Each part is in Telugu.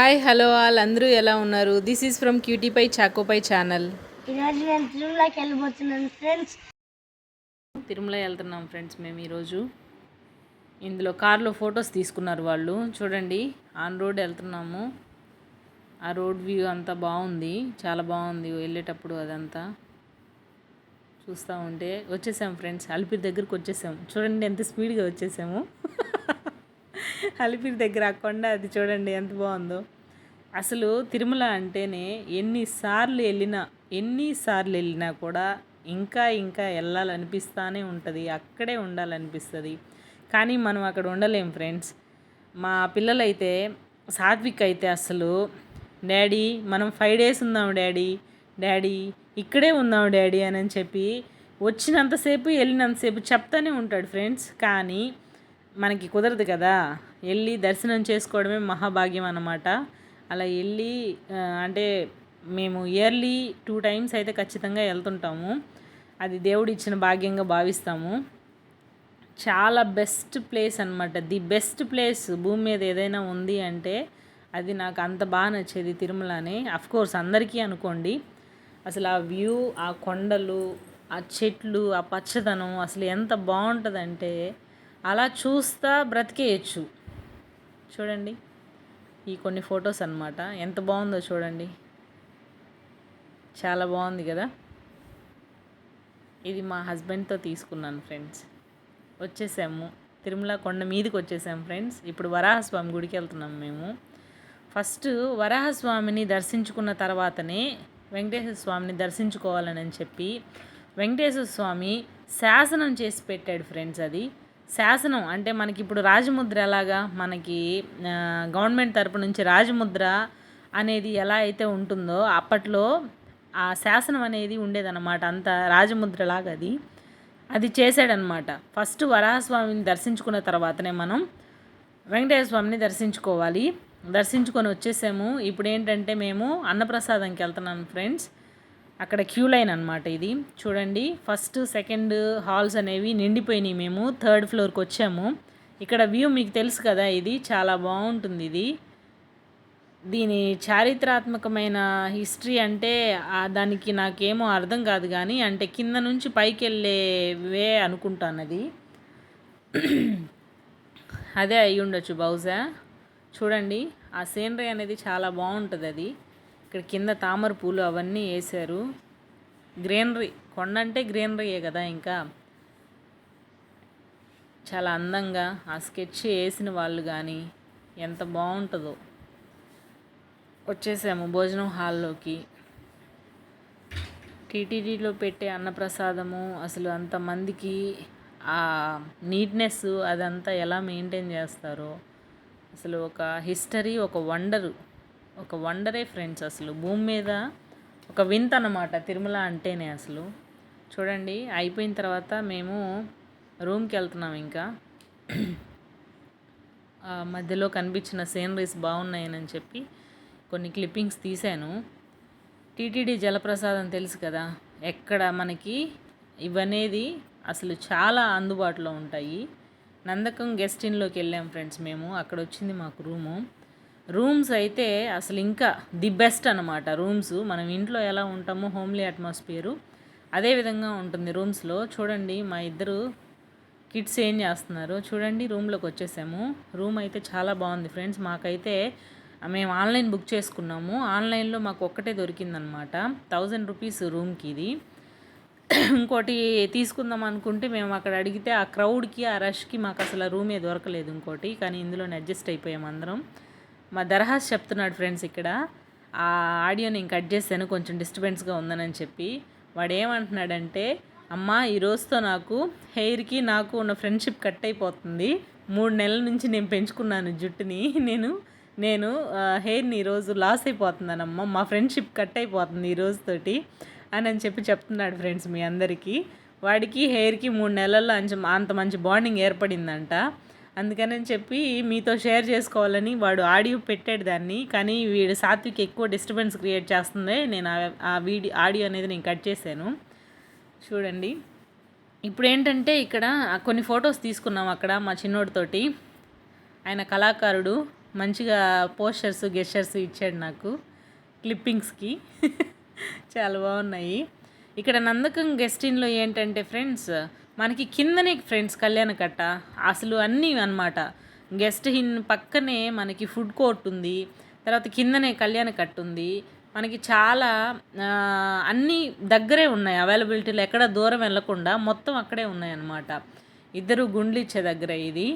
హాయ్ హలో ఆల్ అందరూ ఎలా ఉన్నారు? This is from cutie pie choco pie channel ఈరోజు నేను తిరుమలకి వెళ్ళిపోతున్నాను ఫ్రెండ్స్ తిరుమల వెళ్తున్నాం ఫ్రెండ్స్ మేము ఈరోజు. ఇందులో కార్లో ఫొటోస్ తీసుకున్నారు వాళ్ళు. చూడండి ఆన్ రోడ్ వెళ్తున్నాము. ఆ రోడ్ వ్యూ అంతా బాగుంది చాలా బాగుంది వెళ్ళేటప్పుడు అదంతా. చూస్తూ ఉంటే వచ్చేసాం ఫ్రెండ్స్ అలిపిరి దగ్గరికి వచ్చేసాం. చూడండి ఎంత స్పీడ్గా వచ్చేసాము. అలిపిరి దగ్గర ఆ కొండ అది చూడండి ఎంత బాగుందో. అసలు తిరుమల అంటేనే ఎన్నిసార్లు వెళ్ళినా ఎన్నిసార్లు వెళ్ళినా కూడా ఇంకా ఇంకా వెళ్ళాలనిపిస్తానే ఉంటుంది అక్కడే ఉండాలనిపిస్తుంది. కానీ మనం అక్కడ ఉండలేం ఫ్రెండ్స్. మా పిల్లలైతే సాత్విక్ అయితే అసలు డాడీ మనం ఫైవ్ డేస్ ఉందాం డాడీ డాడీ ఇక్కడే ఉందాం డాడీ అని అని చెప్పి వచ్చినంతసేపు వెళ్ళినంతసేపు చెప్తానే ఉంటాడు ఫ్రెండ్స్. కానీ మనకి కుదరదు కదా. వెళ్ళి దర్శనం చేసుకోవడమే మహాభాగ్యం అన్నమాట. అలా వెళ్ళి అంటే మేము ఇయర్లీ టూ టైమ్స్ అయితే ఖచ్చితంగా వెళ్తుంటాము. అది దేవుడు ఇచ్చిన భాగ్యంగా భావిస్తాము. చాలా బెస్ట్ ప్లేస్ అనమాట ది బెస్ట్ ప్లేస్ భూమి మీద ఏదైనా ఉంది అంటే అది నాకు అంత బాగా నచ్చేది తిరుమలనే. కోర్స్ అందరికీ అనుకోండి. అసలు ఆ వ్యూ ఆ కొండలు ఆ చెట్లు ఆ పచ్చదనం అసలు ఎంత బాగుంటుందంటే అలా చూస్తా బ్రతికేయచ్చు. చూడండి ఈ కొన్ని ఫొటోస్ అన్నమాట. ఎంత బాగుందో చూడండి. చాలా బాగుంది కదా? ఇది మా హస్బెండ్తో తీసుకున్నాను ఫ్రెండ్స్. వచ్చేసాము. తిరుమల కొండ మీదకి వచ్చేసాము ఫ్రెండ్స్. ఇప్పుడు వరాహస్వామి గుడికి వెళ్తున్నాం మేము. ఫస్ట్ వరాహస్వామిని దర్శించుకున్న తర్వాతనే వెంకటేశ్వర స్వామిని దర్శించుకోవాలని అని చెప్పి వెంకటేశ్వర స్వామి శాసనం చేసి పెట్టాడు ఫ్రెండ్స్ అది. శాసనం. అంటే మనకి ఇప్పుడు రాజముద్ర ఎలాగా? మనకి గవర్నమెంట్ తరపు నుంచి రాజముద్ర అనేది ఎలా అయితే ఉంటుందో అప్పట్లో ఆ శాసనం అనేది ఉండేదన్నమాట. అంత రాజముద్ర లాగా అది. అది చేశాడనమాట ఫస్ట్ వరాహస్వామిని దర్శించుకున్న తర్వాతనే మనం వెంకటేశ్వర స్వామిని దర్శించుకోవాలి. దర్శించుకొని వచ్చేసాము. ఇప్పుడు ఏంటంటే మేము అన్నప్రసాదంకి వెళ్తున్నాను ఫ్రెండ్స్. అక్కడ క్యూ లైన్ అనమాట ఇది. చూడండి ఫస్ట్ సెకండ్ హాల్స్ అనేవి నిండిపోయినాయి మేము. థర్డ్ ఫ్లోర్కి వచ్చాము. ఇక్కడ వ్యూ మీకు తెలుసు కదా ఇది చాలా బాగుంటుంది ఇది. దీని చారిత్రాత్మకమైన హిస్టరీ అంటే దానికి నాకేమో అర్థం కాదు కానీ అంటే కింద నుంచి పైకి వెళ్ళేవే అనుకుంటాను అది. అదే అయి ఉండొచ్చు బహుశా. చూడండి ఆ సీనరీ అనేది చాలా బాగుంటుంది అది. ఇక్కడ కింద తామర పూలు అవన్నీ వేశారు. గ్రీనరీ కొండ అంటే గ్రీనరీయే కదా ఇంకా. చాలా అందంగా ఆ స్కెచ్ వేసిన వాళ్ళు కానీ ఎంత బాగుంటుందో. వచ్చేసాము భోజనం హాల్లోకి. టీటీడీలో పెట్టే అన్నప్రసాదము అసలు అంతమందికి ఆ నీట్నెస్ అదంతా ఎలా మెయింటైన్ చేస్తారో. అసలు ఒక హిస్టరీ ఒక వండరు. ఒక వండరే ఫ్రెండ్స్ అసలు. భూమి మీద ఒక వింత అన్నమాట. తిరుమల అంటేనే అసలు. చూడండి అయిపోయిన తర్వాత మేము రూమ్కి వెళ్తున్నాం ఇంకా. మధ్యలో కనిపించిన సీనరీస్ బాగున్నాయని చెప్పి కొన్ని క్లిప్పింగ్స్ తీశాను. టీటీడీ జలప్రసాదం తెలుసు కదా ఎక్కడ మనకి ఇవనేది అసలు చాలా అందుబాటులో ఉంటాయి. నందకం గెస్ట్ ఇన్లోకి వెళ్ళాం ఫ్రెండ్స్ మేము. అక్కడ వచ్చింది మాకు రూము. రూమ్స్ అయితే అసలు ఇంకా ది బెస్ట్ అనమాట రూమ్స్ మనం ఇంట్లో ఎలా ఉంటామో హోమ్లీ అట్మాస్ఫియరు అదే విధంగా ఉంటుంది రూమ్స్లో. చూడండి మా ఇద్దరు కిడ్స్ ఏం చేస్తున్నారు? చూడండి రూమ్లోకి వచ్చేసాము. రూమ్ అయితే చాలా బాగుంది ఫ్రెండ్స్. మాకైతే మేము ఆన్లైన్ బుక్ చేసుకున్నాము. ఆన్లైన్లో మాకు ఒక్కటే దొరికిందనమాట థౌజండ్ రూపీస్ రూమ్కి ఇది. ఇంకోటి తీసుకుందాం అనుకుంటే మేము అక్కడ అడిగితే ఆ క్రౌడ్కి ఆ రష్కి మాకు అసలు రూమే దొరకలేదు ఇంకోటి. కానీ ఇందులోనే అడ్జస్ట్ అయిపోయాం అందరం. మా దరహాస్ చెప్తున్నాడు ఫ్రెండ్స్ ఇక్కడ. ఆ ఆడియో నేను కట్ చేశాను కొంచెం డిస్టర్బెన్స్గా ఉందని చెప్పి. వాడు ఏమంటున్నాడంటే అమ్మ ఈ రోజుతో నాకు హెయిర్కి నాకు ఉన్న ఫ్రెండ్షిప్ కట్ అయిపోతుంది. మూడు నెలల నుంచి నేను పెంచుకున్నాను జుట్టుని. నేను నేను హెయిర్ని ఈరోజు లాస్ అయిపోతున్నానమ్మ. మా ఫ్రెండ్షిప్ కట్ అయిపోతుంది ఈ రోజుతోటి. అని అని చెప్పి చెప్తున్నాడు ఫ్రెండ్స్ మీ అందరికీ. వాడికి హెయిర్కి మూడు నెలల్లో అంచ అంత మంచి బాండింగ్ ఏర్పడిందంట. అందుకని చెప్పి మీతో షేర్ చేసుకోవాలని వాడు ఆడియో పెట్టాడు దాన్ని. కానీ వీడు సాత్విక్ ఎక్కువ డిస్టర్బెన్స్ క్రియేట్ చేస్తుంది. నేను ఆ- వీడియో ఆడియో అనేది నేను కట్ చేశాను. చూడండి. ఇప్పుడు ఏంటంటే ఇక్కడ కొన్ని ఫొటోస్ తీసుకున్నాం అక్కడ మా చిన్నోడితోటి. ఆయన కళాకారుడు. మంచిగా పోస్టర్స్ గెస్టర్స్ ఇచ్చాడు నాకు. క్లిప్పింగ్స్కి చాలా బాగున్నాయి. ఇక్కడ నందకం గెస్టిన్లో ఏంటంటే ఫ్రెండ్స్ మనకి కిందనే ఫ్రెండ్స్ కళ్యాణ కట్ట అసలు అన్నీ అన్నమాట. గెస్ట్ హిన్ పక్కనే మనకి ఫుడ్ కోర్ట్ ఉంది తర్వాత కిందనే కళ్యాణ కట్ట ఉంది. మనకి చాలా అన్నీ దగ్గరే ఉన్నాయి. అవైలబిలిటీలో ఎక్కడ దూరం వెళ్ళకుండా మొత్తం అక్కడే ఉన్నాయి అన్నమాట. ఇద్దరు గుండ్లు ఇచ్చే దగ్గర ఇది.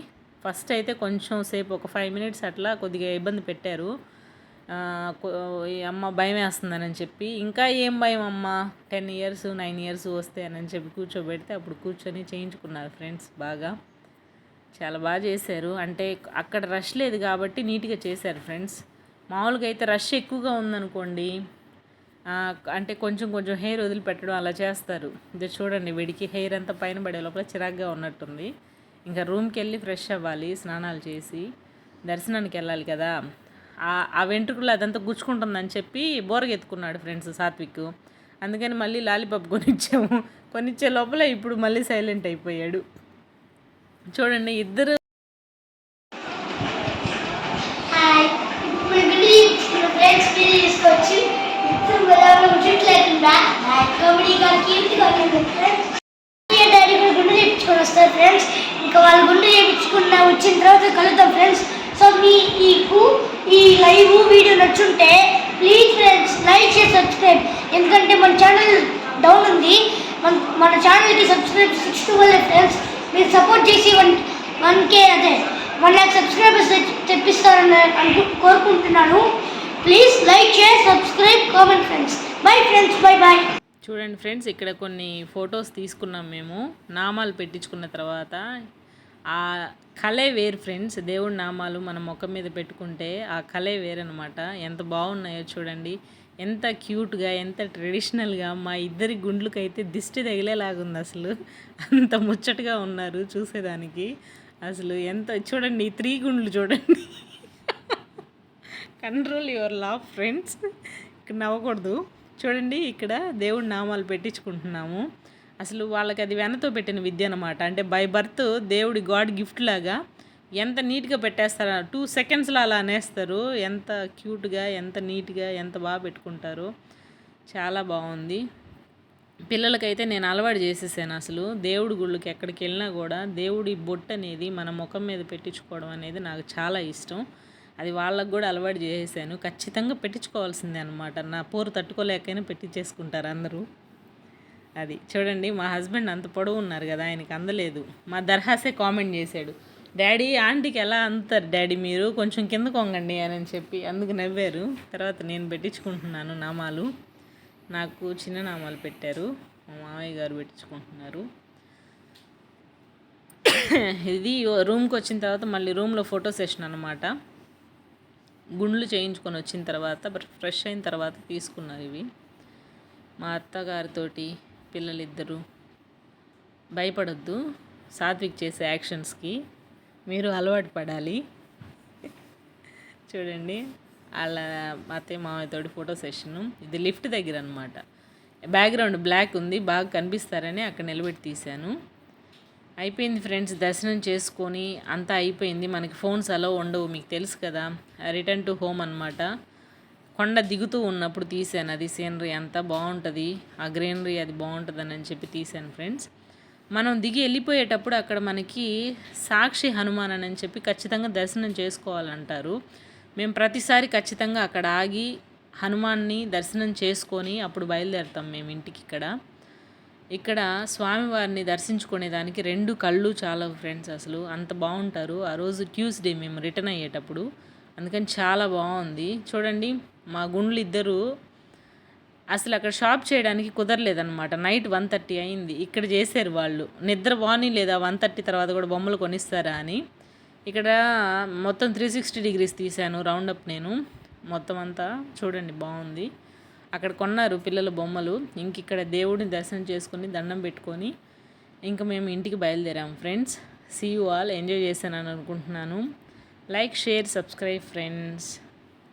ఫస్ట్ అయితే కొంచెం సేపు ఒక ఫైవ్ మినిట్స్ అట్లా కొద్దిగా ఇబ్బంది పెట్టారు. అమ్మ భయం వేస్తుందని చెప్పి ఇంకా ఏం భయం అమ్మ? టెన్ ఇయర్స్ నైన్ ఇయర్స్ వస్తే అని చెప్పి కూర్చోబెడితే అప్పుడు కూర్చొని చేయించుకున్నారు ఫ్రెండ్స్ బాగా. చాలా బాగా చేశారు. అంటే అక్కడ రష్ లేదు కాబట్టి నీట్గా చేశారు ఫ్రెండ్స్. మామూలుగా అయితే రష్ ఎక్కువగా ఉందనుకోండి అంటే కొంచెం కొంచెం హెయిర్ వదిలిపెట్టడం అలా చేస్తారు. ఇది చూడండి వీడికి హెయిర్ అంతా పైన పడే లోపల చిరాగ్గా ఉన్నట్టుంది. ఇంకా రూమ్కి వెళ్ళి ఫ్రెష్ అవ్వాలి స్నానాలు చేసి దర్శనానికి వెళ్ళాలి కదా. ఆ- వెంట్రుకలు అదంతా గుచ్చుకుంటుందని చెప్పి బోరగెత్తుకున్నాడు ఫ్రెండ్స్ సాత్విక్. అందుకని మళ్ళీ లాలీపాప్ కొనిచ్చాము. కొనిచ్చే లోపల ఇప్పుడు మళ్ళీ సైలెంట్ అయిపోయాడు. చూడండి ఇద్దరు ఫ్రెండ్స్ ఇంకా వాళ్ళు గుండు చేయించుకున్న వచ్చిన తర్వాత కలుద్దాం ఫ్రెండ్స్ సో మీ మీకు ఈ లైవ్ వీడియో నచ్చుంటే ప్లీజ్ ఫ్రెండ్స్ లైక్ చేసి సబ్స్క్రైబ్ ఎందుకంటే మన ఛానల్ డౌన్ ఉంది. మన మన ఛానల్కి సబ్స్క్రైబ్ సిక్స్ టూ వల్ల ఫ్రెండ్స్ మీరు సపోర్ట్ చేసి వన్ వన్ కే అదే వన్ ల్యాక్ సబ్స్క్రైబర్స్ తెప్పిస్తారని అనుకు కోరుకుంటున్నాను. Please like share subscribe comment friends bye friends bye bye చూడండి ఫ్రెండ్స్ ఇక్కడ కొన్ని ఫొటోస్ తీసుకున్నాం మేము. నామాలు పెట్టించుకున్న తర్వాత ఆ కళే వేరు ఫ్రెండ్స్. దేవుడి నామాలు మన ముఖం మీద పెట్టుకుంటే ఆ కళే వేరనమాట ఎంత బాగున్నాయో చూడండి. ఎంత క్యూట్గా ఎంత ట్రెడిషనల్గా మా ఇద్దరి గుండ్లకైతే దిష్టి తగిలేలాగుంది అసలు. అంత ముచ్చటగా ఉన్నారు చూసేదానికి. అసలు ఎంత చూడండి త్రీ గుండ్లు చూడండి. Control your laugh friends. ఇక్కడ నవ్వకూడదు. చూడండి ఇక్కడ దేవుడి నామాలు పెట్టించుకుంటున్నాము. అసలు వాళ్ళకి అది వెనతో పెట్టిన విద్య అనమాట అంటే బై బర్త్ దేవుడి గాడ్ గిఫ్ట్ లాగా ఎంత నీట్గా పెట్టేస్తారో టూ సెకండ్స్లో అలా అనేస్తారు. ఎంత క్యూట్గా ఎంత నీట్గా ఎంత బాగా పెట్టుకుంటారో. చాలా బాగుంది. పిల్లలకైతే నేను అలవాటు చేసేసాను అసలు. దేవుడి గుళ్ళకి ఎక్కడికి వెళ్ళినా కూడా దేవుడి బొట్టు అనేది మన ముఖం మీద పెట్టించుకోవడం అనేది నాకు చాలా ఇష్టం. అది వాళ్ళకు కూడా అలవాటు చేసేసాను. ఖచ్చితంగా పెట్టించుకోవాల్సిందే అనమాట నా పోరు తట్టుకోలేకైనా పెట్టించేసుకుంటారు అందరూ. అది. చూడండి మా హస్బెండ్ అంత పొడవు ఉన్నారు కదా ఆయనకి అందలేదు. మా దర్హాసే కామెంట్ చేశాడు. డాడీ ఆంటీకి ఎలా అందుతారు డాడీ మీరు కొంచెం కింద కొంగండి అని చెప్పి అందుకు నవ్వారు. తర్వాత నేను పెట్టించుకుంటున్నాను నామాలు. నాకు చిన్న నామాలు పెట్టారు. మా మామయ్య గారు పెట్టించుకుంటున్నారు. ఇది రూమ్కి వచ్చిన తర్వాత మళ్ళీ రూమ్లో ఫోటో సెషన్ అనమాట గుండ్లు చేయించుకొని వచ్చిన తర్వాత ఫ్రెష్ అయిన తర్వాత తీసుకున్నారు ఇవి. మా అత్తగారితోటి పిల్లలిద్దరూ భయపడొద్దు. సాత్విక్ చేసే యాక్షన్స్కి మీరు అలవాటు పడాలి. చూడండి వాళ్ళ అత్తయ్య మామయ్యతోటి ఫోటో సెషను. ఇది లిఫ్ట్ దగ్గర అనమాట బ్యాక్గ్రౌండ్ బ్లాక్ ఉంది బాగా కనిపిస్తారని అక్కడ నిలబెట్టి తీశాను. అయిపోయింది ఫ్రెండ్స్ దర్శనం చేసుకొని అంతా అయిపోయింది. మనకి ఫోన్స్ అలా ఉండవు మీకు తెలుసు కదా. రిటర్న్ టు హోమ్ అనమాట కొండ దిగుతూ ఉన్నప్పుడు తీసాను అది సీనరీ అంతా బాగుంటుంది. ఆ గ్రీనరీ అది బాగుంటుందని అని చెప్పి తీసాను ఫ్రెండ్స్ మనం దిగి వెళ్ళిపోయేటప్పుడు అక్కడ మనకి సాక్షి హనుమాన్ అని చెప్పి ఖచ్చితంగా దర్శనం చేసుకోవాలంటారు. మేము ప్రతిసారి ఖచ్చితంగా అక్కడ ఆగి హనుమాన్ని దర్శనం చేసుకొని అప్పుడు బయలుదేరుతాం మేము ఇంటికి ఇక్కడ. ఇక్కడ స్వామివారిని దర్శించుకునేదానికి రెండు కళ్ళు చాలా ఫ్రెండ్స్ అసలు. అంత బాగుంటారు. ఆ రోజు ట్యూస్డే మేము రిటర్న్ అయ్యేటప్పుడు. అందుకని చాలా బాగుంది. చూడండి మా గుండ్లు ఇద్దరు అసలు అక్కడ షాప్ చేయడానికి కుదరలేదనమాట నైట్ వన్ థర్టీ అయింది. ఇక్కడ చేశారు వాళ్ళు. నిద్ర బాని లేదా వన్ థర్టీ తర్వాత కూడా బొమ్మలు కొనిస్తారా అని. ఇక్కడ మొత్తం త్రీ సిక్స్టీ డిగ్రీస్ తీశాను రౌండప్ నేను. మొత్తం అంతా చూడండి బాగుంది. అక్కడ కొన్నారు పిల్లల బొమ్మలు. ఇంక ఇక్కడ దేవుడిని దర్శనం చేసుకొని దండం పెట్టుకొని ఇంకా మేము ఇంటికి బయలుదేరాము friends. See you all enjoy చేశానని అనుకుంటున్నాను. Like share subscribe friends